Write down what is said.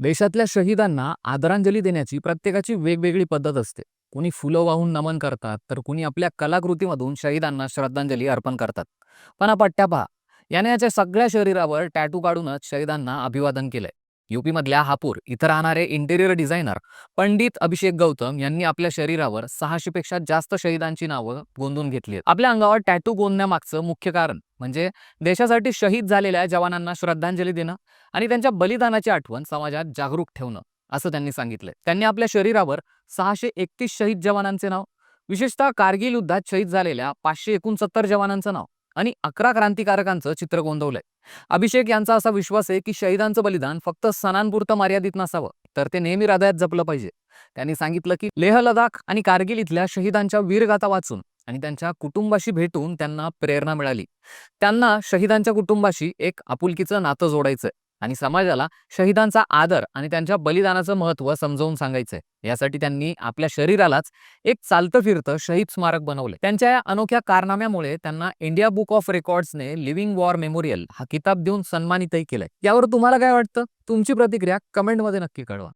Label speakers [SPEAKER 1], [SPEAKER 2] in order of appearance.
[SPEAKER 1] देशातल्या शहीदांना आदरांजली देण्याची प्रत्येकाची वेगवेगळी पद्धत असते. कुणी फुलं वाहून नमन करतात तर कुणी आपल्या कलाकृतीमधून शहीदांना श्रद्धांजली अर्पण करतात. पण हा पट्ट्या पहा. याने याच्या सगळ्या शरीरावर टॅटू काढूनच शहीदांना अभिवादन केलंय. यूपीमधल्या हापूर इथं राहणारे इंटेरियर डिझायनर पंडित अभिषेक गौतम यांनी आपल्या शरीरावर सहाशेपेक्षा जास्त शहीदांची नावं गोंदून घेतली आपल्या अंगावर टॅटू गोंदण्यामागचं मुख्य कारण म्हणजे देशासाठी शहीद झालेल्या जवानांना श्रद्धांजली देणं आणि त्यांच्या बलिदानाची आठवण समाजात जागरूक ठेवणं असं त्यांनी सांगितलंय. त्यांनी आपल्या शरीरावर सहाशे एकतीस शहीद जवानांचे नाव विशेषतः कारगिल युद्धात शहीद झालेल्या पाचशे एकोणसत्तर जवानांचं नाव आणि अकरा क्रांतिकारकांचं चित्र गोंदवलंय. अभिषेक यांचा असा विश्वास आहे की शहीदांचं बलिदान फक्त सणांपुरतं मर्यादित नसावं तर ते नेहमी हृदयात जपलं पाहिजे. त्यांनी सांगितलं की लेह लडाख आणि कारगिल इथल्या शहीदांच्या वीरगाथा वाचून आणि त्यांच्या कुटुंबाशी भेटून त्यांना प्रेरणा मिळाली. त्यांना शहीदांच्या कुटुंबाशी एक आपुलकीचं नातं जोडायचंय. आणि समाजाला शहीदांचा आदर आणि त्यांच्या बलिदानाचं महत्त्व समजावून सांगायचंय. यासाठी त्यांनी आपल्या शरीरालाच एक चालतं फिरतं शहीद स्मारक बनवले त्यांच्या या अनोख्या कारनाम्यामुळे त्यांना इंडिया बुक ऑफ रेकॉर्ड्सने लिव्हिंग वॉर मेमोरियल हा किताब देऊन सन्मानितही केलंय. यावर तुम्हाला काय वाटतं? तुमची प्रतिक्रिया कमेंटमध्ये नक्की कळवा.